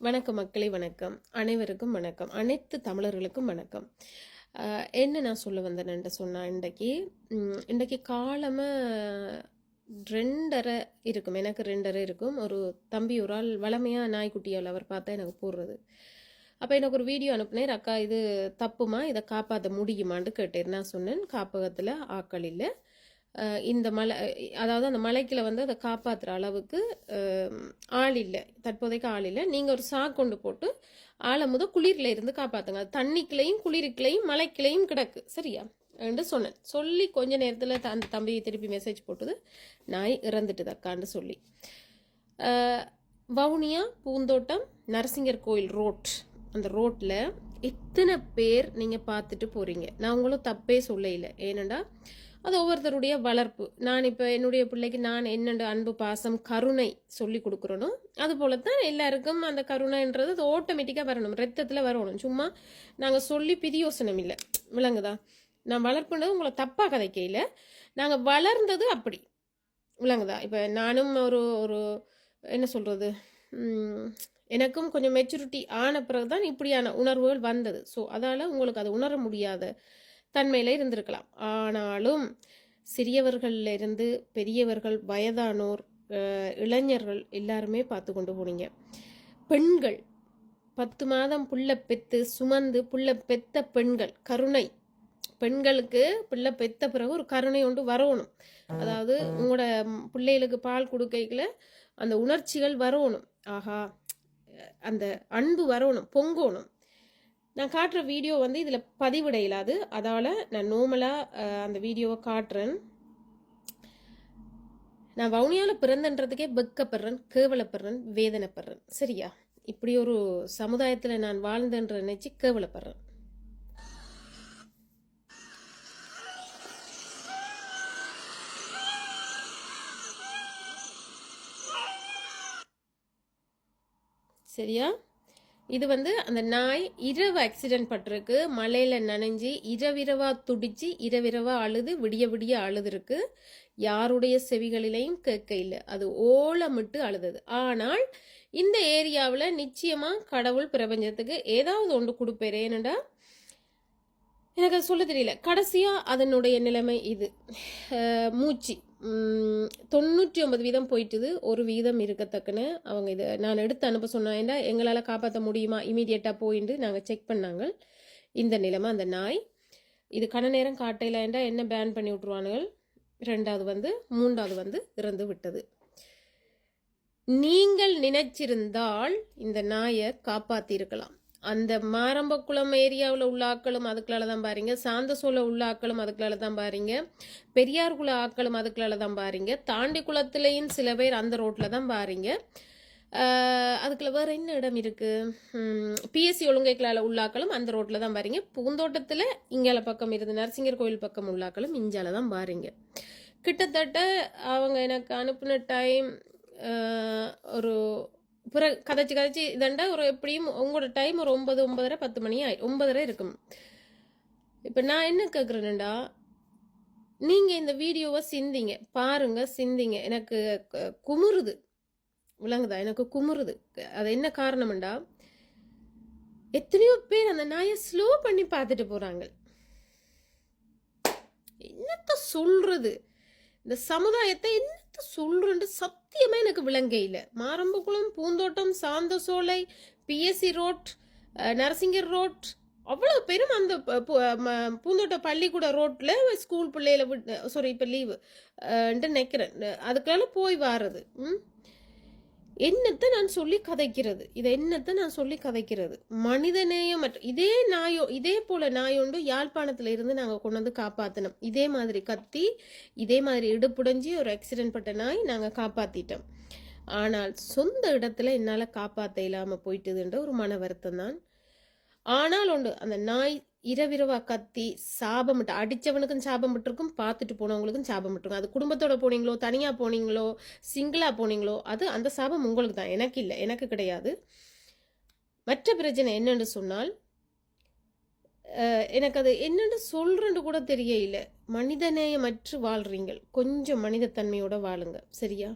வணக்கம் மக்களே வணக்கம். அனைவருக்கும் வணக்கம். அனைத்து தமிழர்களுக்கும் வணக்கம். என்ன நான் சொல்ல வந்தேன்ட்டு சொன்னால் இன்றைக்கி இன்றைக்கி காலமாக ரெண்டரை இருக்கும். எனக்கு ரெண்டரை இருக்கும். ஒரு தம்பி ஒரு ஆள் வளமையாக நாய்க்குட்டியால் அவர் பார்த்தா எனக்கு போடுறது. அப்போ எனக்கு ஒரு வீடியோ அனுப்புனேன். அக்கா இது தப்புமா? இதை காப்பாற்ற முடியுமான்னு கேட்டேன். நான் சொன்னேன் காப்பகத்தில் ஆக்கள் இல்லை. இந்த மலை அதாவது அந்த மலைக்குள்ள வந்து அதை காப்பாற்றுற அளவுக்கு ஆள் இல்லை. தற்போதைக்கு ஆள் இல்லை. நீங்கள் ஒரு சா கொண்டு போட்டு ஆளை முத குளிரில் இருந்து காப்பாற்றுங்க அது தண்ணிக்குள்ளேயும் குளிருக்குள்ளேயும் மலைக்குள்ளேயும் கிடக்கு. சரியா? என்று சொன்னேன். சொல்லி கொஞ்ச நேரத்தில் அந்த தம்பி திருப்பி மெசேஜ் போட்டது. நாய் இறந்துட்டு தக்கான்னு சொல்லி. வவுனியா பூந்தோட்டம் நரசிங்கர் கோயில் ரோட் அந்த ரோட்டில் எத்தனை பேர் நீங்கள் பார்த்துட்டு போகிறீங்க நான் உங்களும் தப்பே சொல்லையில் ஏனண்டா? அது ஒவ்வொருத்தருடைய வளர்ப்பு. நான் இப்போ என்னுடைய பிள்ளைக்கு நான் என்னென்ன அன்பு பாசம் கருணை சொல்லி கொடுக்குறனோ அது போல தான் எல்லாருக்கும் அந்த கருணைன்றது அது ஆட்டோமேட்டிக்காக வரணும். ரத்தத்தில் வரணும். சும்மா நாங்கள் சொல்லி பிரியோசனம் இல்லை. விளங்குதா? நான் வளர்ப்புனது உங்களை தப்பாக கதைக்கையில் நாங்கள் வளர்ந்தது அப்படி. விளங்குதா? இப்போ நானும் ஒரு ஒரு என்ன சொல்கிறது எனக்கும் கொஞ்சம் மெச்சூரிட்டி ஆன பிறகு தான் இப்படியான உணர்வுகள் வந்தது. ஸோ அதால் உங்களுக்கு அதை உணர முடியாத தன்மையில் இருந்திருக்கலாம். ஆனாலும் சிறியவர்கள்ல இருந்து பெரியவர்கள் வயதானோர் இளைஞர்கள் எல்லாருமே பார்த்து கொண்டு போனீங்க. பெண்கள் பத்து மாதம் புள்ள பெத்து சுமந்து புள்ள பெத்த பெண்கள் கருணை. பெண்களுக்கு பிள்ளை பெத்த பிறகு ஒரு கருணை ஒன்று வரணும். அதாவது உங்களோட பிள்ளைகளுக்கு பால் கொடுக்கைக்குள்ள அந்த உணர்ச்சிகள் வரணும். ஆஹா அந்த அன்பு வரணும் பொங்கணும். நான் காட்டுற வீடியோ வந்து இதில் பதிவிட இயலாது. அதால் நான் நோமலாக அந்த வீடியோவை காட்டுறேன். நான் வவுனியாவில் பிறந்தன்றதுக்கே வெக்கப்படுறேன் கேவலப்படுறேன் வேதனைப்படுறேன். சரியா? இப்படி ஒரு சமுதாயத்தில் நான் வாழ்ந்தன்ற நினச்சி கேவலப்படுறேன். சரியா? இது வந்து அந்த நாய் இரவு ஆக்சிடென்ட் பட்டிருக்கு. மலையில் நனைஞ்சு இரவிரவா துடிச்சு இரவிரவா அழுது விடிய விடிய அழுதுருக்கு. யாருடைய செவிகளிலையும் கேட்க இல்லை. அது ஓலமிட்டு அழுதது. ஆனால் இந்த ஏரியாவில் நிச்சயமாக கடவுள் பிரபஞ்சத்துக்கு ஏதாவது ஒன்று கொடுப்பேர் எனக்கு அது சொல்ல தெரியல. கடைசியாக அதனுடைய நிலைமை இது. மூச்சு. தொண்ணூற்றி ஒன்பது வீதம் போயிட்டுது. ஒரு வீதம் இருக்கத்தக்கன்னு அவங்க இதை நான் எடுத்து அனுப்ப சொன்னேன்டா எங்களால் காப்பாற்ற முடியுமா? இமீடியட்டாக போயிட்டு நாங்கள் செக் பண்ணாங்க. இந்த நிலைமை அந்த நாய். இது கன நேரம் காட்டையிலண்டா என்ன பேன் பண்ணி விட்ருவானுகள் ரெண்டாவது வந்து மூன்றாவது வந்து இறந்து விட்டது. நீங்கள் நினைச்சிருந்தால் இந்த நாயை காப்பாற்றியிருக்கலாம் அந்த மாரம்பக்குளம் ஏரியாவில் உள்ள ஆக்களும் அதுக்குள்ளால தான் பாருங்க. சாந்தசோல உள்ள ஆக்களும் அதுக்குள்ளால தான் பாருங்க. பெரியார் குல ஆக்களும் அதுக்குள்ளால தான் பாருங்க. தாண்டி குளத்துலேயும் சில பேர் அந்த ரோட்டில் தான் பாருங்க அதுக்குள்ள வேற என்ன இடம் இருக்குது பிஎஸ்சி ஒழுங்கைக்கலால உள்ளாக்களும் அந்த ரோட்டில் தான் பாருங்க. பூந்தோட்டத்தில் இங்கால பக்கம் இருந்து நரசிங்கர் கோயில் பக்கம் உள்ளாக்களும் இஞ்சால தான் பாருங்க. கிட்டத்தட்ட அவங்க எனக்கு அனுப்பின டைம் ஒரு பிற கதைச்சி கதைச்சி இதண்டா ஒரு எப்படியும் உங்களோட டைம் ஒரு ஒன்பது ஒன்பதரை பத்து மணி ஆயி ஒன்பதரை இருக்கும். இப்போ நான் என்ன கேட்குறேன்டா நீங்கள் இந்த வீடியோவை சிந்திங்க பாருங்க சிந்திங்க. எனக்கு குமுறுது. விளங்குதா? எனக்கு குமுறுது. அது என்ன காரணம்டா எத்தனையோ பேர் அந்த நாயை ஸ்லோ பண்ணி பார்த்துட்டு போகிறாங்க என்னத்த சொல்றது? இந்த சமுதாயத்தை என்ன என்னத்த சொல்றேன்னு சத்தியமா எனக்கு விளங்கையில் Marambakulam Poonthottam Santhasolai BSC road Narasingar road அவ்வளோ பேரும் அந்த பூந்தோட்ட பள்ளிக்கூட ரோட்டில் ஸ்கூல் பிள்ளையில விட்டு சாரி இப்போ லீவு நினைக்கிறேன். அதுக்கெல்லாம் போய் வாரது. ம்? என்னத்தை நான் சொல்லி கதைக்கிறது? இதை என்னத்தை நான் சொல்லி கதைக்கிறது? மனிதநேயம் இதே நாயோ இதே போல நாயோண்டு யாழ்ப்பாணத்துல இருந்து நாங்கள் கொண்டு வந்து காப்பாத்தினோம். இதே மாதிரி கத்தி இதே மாதிரி இடுப்புடைஞ்சி ஒரு ஆக்சிடென்ட் பட்ட நாய் நாங்கள் காப்பாத்திட்டோம். ஆனால் சொந்த இடத்துல என்னால் காப்பாற்ற இல்லாமல் போயிட்டுதுன்ற ஒரு மன வருத்தம் தான். ஆனால் உண்டு அந்த நாய் இரவிரவா கத்தி சாபம் விட்டு அடிச்சவனுக்கும் சாபம் விட்டுருக்கும் பார்த்துட்டு போனவங்களுக்கும் சாபம் விட்டுருக்கும் அது குடும்பத்தோட போனீங்களோ தனியாக போனீங்களோ சிங்கிளாக போனீங்களோ அது அந்த சாபம் உங்களுக்கு தான். எனக்கு இல்லை எனக்கு கிடையாது. மற்ற பிரச்சனை என்னென்று சொன்னால் எனக்கு அது என்னென்னு சொல்கிறேன்னு கூட தெரியல மனிதநேயமற்று வாழ்கிறீங்க கொஞ்சம் மனிதத்தன்மையோடு வாழுங்க. சரியா?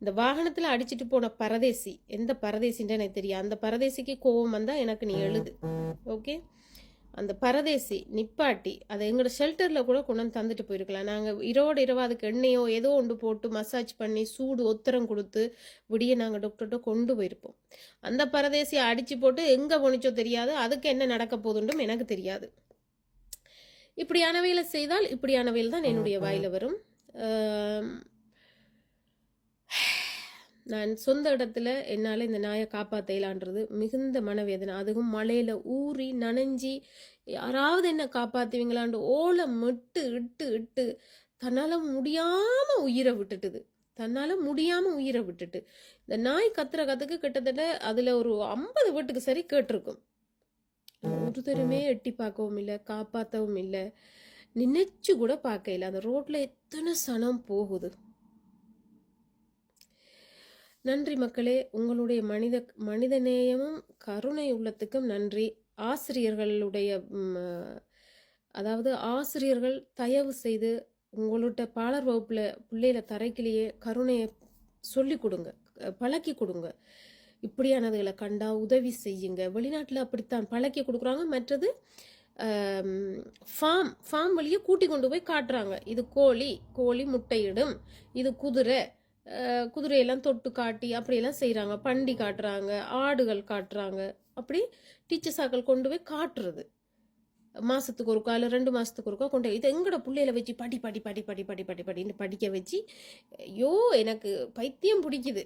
இந்த வாகனத்தில் அடிச்சிட்டு போன பரதேசி எந்த பரதேசின்ற எனக்கு தெரியும் அந்த பரதேசிக்கு கோபம் வந்தால் எனக்கு நீ எழுது. ஓகே? அந்த பரதேசி நிப்பாட்டி அதை எங்களோட ஷெல்டரில் கூட கொண்டு வந்து தந்துட்டு போயிருக்கலாம். நாங்கள் இரவோடு இரவா அதுக்கு எண்ணெயோ ஏதோ ஒன்று போட்டு மசாஜ் பண்ணி சூடு ஒத்தரம் கொடுத்து விடிய நாங்கள் டாக்டர்கிட்ட கொண்டு போயிருப்போம். அந்த பரதேசியை அடித்து போட்டு எங்கே போனிச்சோ தெரியாது அதுக்கு என்ன நடக்க போகுதுன்றும் எனக்கு தெரியாது. இப்படியானவையில் செய்தால் இப்படியானவையில் தான் என்னுடைய வாயில் வரும். நான் சொந்த இடத்துல என்னால் இந்த நாயை காப்பாற்றலான்றது மிகுந்த மனவேதனை. அதுவும் மழையில் ஊறி நனைஞ்சி யாராவது என்ன காப்பாற்றுவீங்களான்னு ஓலை மட்டு இட்டு இட்டு தன்னால் முடியாமல் உயிரை விட்டுட்டுது. தன்னால் முடியாமல் உயிரை விட்டுட்டு. இந்த நாய் கத்துற கத்துக்கு கிட்டத்தட்ட அதில் ஒரு ஐம்பது வீட்டுக்கு சரி கேட்டிருக்கும். ஒரு தருமே எட்டி பார்க்கவும் இல்லை காப்பாற்றவும் இல்லை. நினைச்சு கூட பார்க்கல அந்த ரோட்டில் எத்தனை சனம் போகுது. நன்றி மக்களே. உங்களுடைய மனித மனிதநேயமும் கருணை உள்ளத்துக்கும் நன்றி. ஆசிரியர்களுடைய அதாவது ஆசிரியர்கள் தயவு செய்து உங்கள்கிட்ட பாலர் வகுப்பில் பிள்ளையில தரைக்கிலேயே கருணையை சொல்லி கொடுங்க. பழக்கி கொடுங்க. இப்படியானதுகளை கண்டா உதவி செய்யுங்க. வெளிநாட்டில் அப்படித்தான் பழக்கி கொடுக்குறாங்க. மற்றது ஃபார்ம் ஃபார்ம் வழியே கூட்டி கொண்டு போய் காட்டுறாங்க. இது கோழி கோழி முட்டையிடும். இது குதிரை குதிரையெல்லாம் தொட்டு காட்டி அப்படியெல்லாம் செய்கிறாங்க பண்டி காட்டுறாங்க ஆடுகள் காட்டுறாங்க. அப்படி டீச்சர்ஸாக்கள் கொண்டு போய் காட்டுறது. மாதத்துக்கு ஒருக்கா இல்லை ரெண்டு மாதத்துக்கு ஒருக்கா கொண்டு போய் இது எங்கட பிள்ளையில வச்சு படி படி படி படி படி படி படின்னு படிக்க வச்சு ஐயோ எனக்கு பைத்தியம் பிடிக்குது.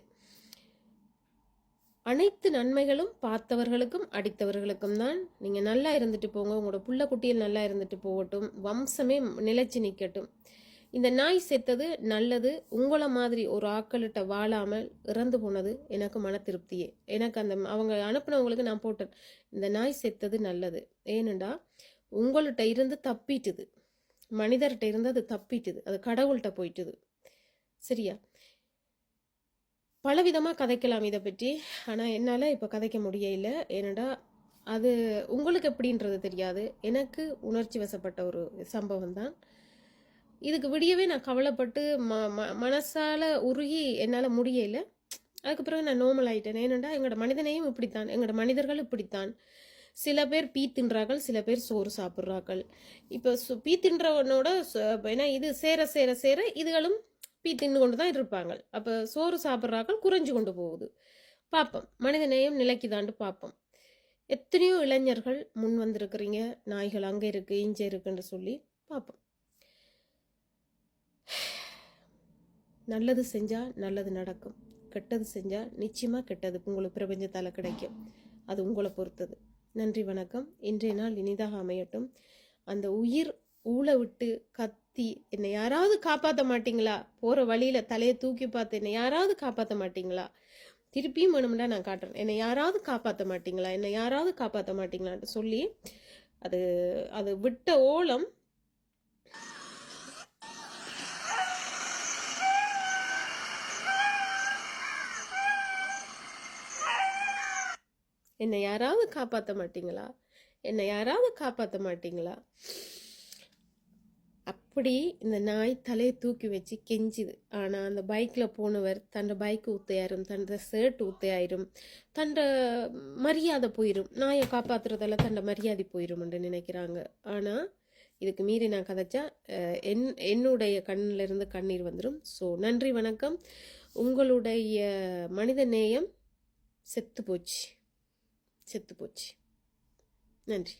அனைத்து நன்மைகளும் பார்த்தவர்களுக்கும் அடித்தவர்களுக்கும் தான். நீங்கள் நல்லா இருந்துட்டு போங்க உங்களோட புள்ள குட்டியில் நல்லா இருந்துட்டு போகட்டும். வம்சமே நிலைச்சு நிற்கட்டும் இந்த நாய் செத்தது நல்லது. உங்களை மாதிரி ஒரு ஆக்களிட்ட வாழாமல் இறந்து போனது எனக்கு மன திருப்தியே. எனக்கு அந்த அவங்க அனுப்புனவங்களுக்கு நான் போட்டேன். இந்த நாய் செத்தது நல்லது. ஏனெண்டா உங்கள்கிட்ட இருந்து தப்பிட்டுது. மனிதர்கிட்ட இருந்து அது தப்பிட்டுது. அது கடவுள்கிட்ட போயிட்டுது. சரியா? பலவிதமாக கதைக்கலாம் இதை பற்றி. ஆனால் என்னால் இப்போ கதைக்க முடியல. ஏனடா அது உங்களுக்கு எப்படின்றது தெரியாது. எனக்கு உணர்ச்சி வசப்பட்ட ஒரு சம்பவம் தான் இதுக்கு விடியவே நான் கவலைப்பட்டு ம ம மனசால் உருகி என்னால் முடியல. அதுக்கு பிறகு நான் நோமல் ஆகிட்டேன் ஏனெண்டா எங்களோட மனிதனையும் இப்படித்தான். எங்களோட மனிதர்கள் இப்படித்தான். சில பேர் பீ தின்றார்கள் சில பேர் சோறு சாப்பிட்றார்கள். இப்போ சு- பீ தின்றவனோட ஏன்னா இது சேர சேர சேர இதுகளும் பீ தின்னு கொண்டு தான் இருப்பாங்க. அப்போ சோறு சாப்பிட்றாக்கள் குறைஞ்சு கொண்டு போகுது. பார்ப்போம் மனிதநேயம் நிலைக்குதாண்டு பார்ப்போம் எத்தனையோ இளைஞர்கள் முன் வந்திருக்கிறீங்க. நாய்கள் அங்கே இருக்குது இங்கே இருக்குன்னு சொல்லி பார்ப்போம் நல்லது செஞ்சால் நல்லது நடக்கும். கெட்டது செஞ்சால் நிச்சயமாக கெட்டது உங்களுக்கு பிரபஞ்சத்தால் கிடைக்கும். அது உங்களை பொறுத்தது. நன்றி வணக்கம். இன்றைய நாள் இனிதாக அமையட்டும். அந்த உயிர் ஊழ விட்டு கத்தி என்னை யாராவது காப்பாற்ற மாட்டீங்களா? போகிற வழியில் தலையை தூக்கி பார்த்து என்னை யாராவது காப்பாற்ற மாட்டீங்களா? திருப்பியும் வேணும்னா நான் காட்டுறேன். என்னை யாராவது காப்பாற்ற மாட்டீங்களா? என்னை யாராவது காப்பாற்ற மாட்டீங்களான்ட்டு சொல்லி அது அது விட்ட ஓலம் என்னை யாராவது காப்பாற்ற மாட்டீங்களா? என்னை யாராவது காப்பாற்ற மாட்டீங்களா? அப்படி இந்த நாய் தலையை தூக்கி வச்சு கெஞ்சுது. ஆனால் அந்த பைக்கில் போனவர் தன்னோட பைக் ஊத்தையாயிரும் தன் ஷர்ட் ஊத்தையாயிரும் தன் மரியாதை போயிடும் நாயை காப்பாற்றுறதால தன் மரியாதை போயிரும்னு நினைக்கிறாங்க. ஆனால் இதுக்கு மீறி நான் கதைச்சா என் என்னுடைய கண்ணிலிருந்து கண்ணீர் வந்துடும் ஸோ நன்றி வணக்கம். உங்களுடைய மனித நேயம் செத்து போச்சு செத்து போச்சு நன்றி.